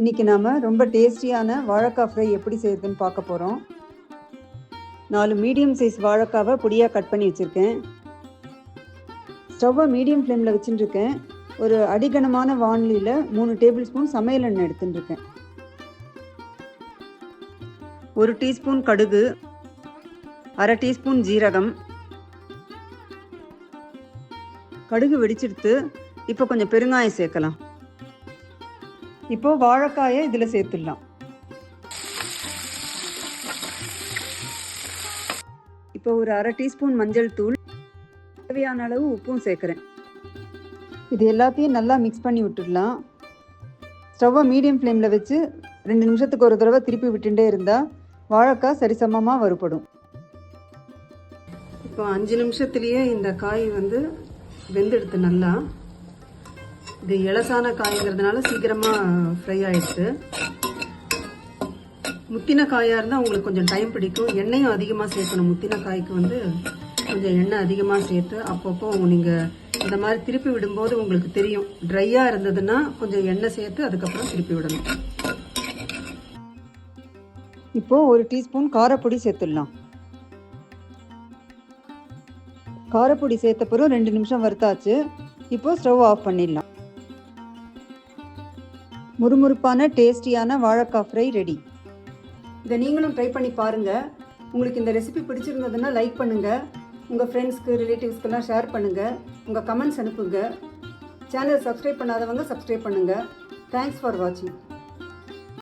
இன்றைக்கி நாம் ரொம்ப டேஸ்டியான வாழைக்காய் ஃப்ரை எப்படி செய்யுதுன்னு பார்க்க போகிறோம் நாலு மீடியம் சைஸ் வாழைக்காவை பொடியாக கட் பண்ணி வச்சுருக்கேன். ஸ்டவ்வை மீடியம் ஃப்ளேமில் வச்சுட்டுருக்கேன் ஒரு அடிகனமான வானிலையில் மூணு டேபிள் ஸ்பூன் சமையல் எண்ணெய் எடுத்துட்டுருக்கேன் ஒரு டீஸ்பூன் கடுகு அரை டீஸ்பூன் ஜீரகம். கடுகு வெடிச்செடுத்து இப்போ கொஞ்சம் பெருங்காயம் சேர்க்கலாம். இப்போ வாழைக்காயை இதில் சேர்த்துடலாம். இப்போ ஒரு அரை டீஸ்பூன் மஞ்சள் தூள் தேவையான அளவு உப்பும் சேர்க்குறேன். இது எல்லாத்தையும் நல்லா மிக்ஸ் பண்ணி விட்டுடலாம். ஸ்டவ்வை மீடியம் ஃப்ளேமில் வச்சு ரெண்டு நிமிஷத்துக்கு ஒரு தடவை திருப்பி விட்டுட்டே இருந்தால் வாழைக்காய் சரிசமமாக வறுபடும். இப்போ அஞ்சு நிமிஷத்துலேயே இந்த காய் வந்து வெந்தெடுத்து நல்லா இது இலசான காய்ங்கிறதுனால சீக்கிரமாக ஃப்ரை ஆயிடுச்சு. முத்தின காயாக இருந்தால் உங்களுக்கு கொஞ்சம் டைம் பிடிக்கும். எண்ணெயும் அதிகமாக சேர்க்கணும். முத்தின காய்க்கு வந்து கொஞ்சம் எண்ணெய் அதிகமாக சேர்த்து அப்பப்போ நீங்கள் இந்த மாதிரி திருப்பி விடும்போது உங்களுக்கு தெரியும். ட்ரையாக இருந்ததுன்னா கொஞ்சம் எண்ணெய் சேர்த்து அதுக்கப்புறம் திருப்பி விடணும். இப்போது ஒரு டீஸ்பூன் காரப்பொடி சேர்த்துடலாம். காரப்பொடி சேர்த்த பிறகு ரெண்டு நிமிஷம் வறுத்தாச்சு. இப்போ ஸ்டவ் ஆஃப் பண்ணிடலாம். முறுமுறுப்பான டேஸ்டியான வாழைக்காய் ஃப்ரை ரெடி. இதை நீங்களும் ட்ரை பண்ணி பாருங்கள் உங்களுக்கு இந்த ரெசிபி பிடிச்சிருந்ததுன்னா லைக் பண்ணுங்கள் உங்கள் ஃப்ரெண்ட்ஸ்க்கு ரிலேட்டிவ்ஸ்க்கெல்லாம் ஷேர் பண்ணுங்கள் உங்கள் கமெண்ட்ஸ் அனுப்புங்க. சேனல் சப்ஸ்கிரைப் பண்ணாதவங்க சப்ஸ்கிரைப் பண்ணுங்கள் தேங்க்ஸ் ஃபார் வாட்சிங்